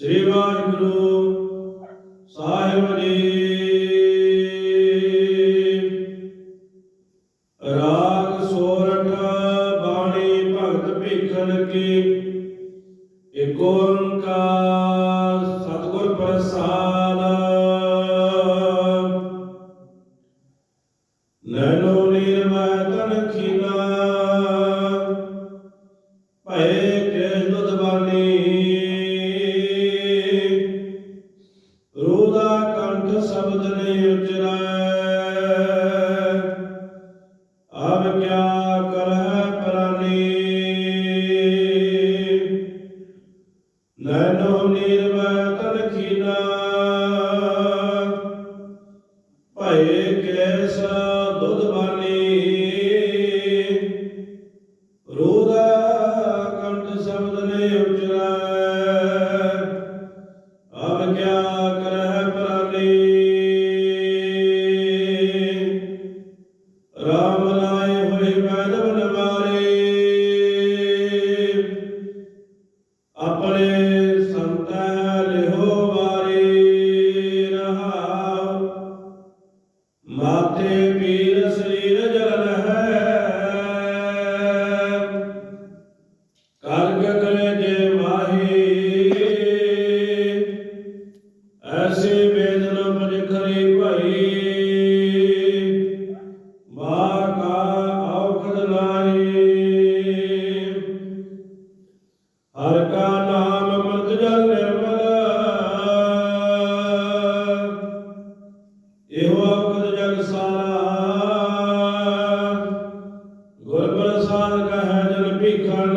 ਸ੍ਰੀ ਵਾਹਿਗੁਰੂ ਸਾਹਿਬ ਜੀ। ਰਾਗ ਸੋਰਠ ਬਾਣੀ ਭਗਤ ਭੀਖਨ ਕੀ ਏਕ ਓੰਕਾਰ ਸਤਿਗੁਰ ਪ੍ਰਸਾਦ। ਨੈਨੋ ਨੀਰਮੈ ਤਨ ਖੀਨਾ, ਭਏ ਕੇ ਦੁਧ ਸ਼ਬਦ ਨੇ ਉਚਰੈ। ਅਬ ਕਿਆ ਕਰਹਿ عباد بن ماري ਹਰ ਕਾ ਨਾਮ ਅੰਮ੍ਰਿਤ ਜਲ ਨਿਰਮਲ। ਇਹੋ ਔਖਦ ਜਗ ਸਾਰਾ। ਗੁਰ ਪ੍ਰਸਾਦ ਕਹੈ ਜਨ ਭੀਖਨ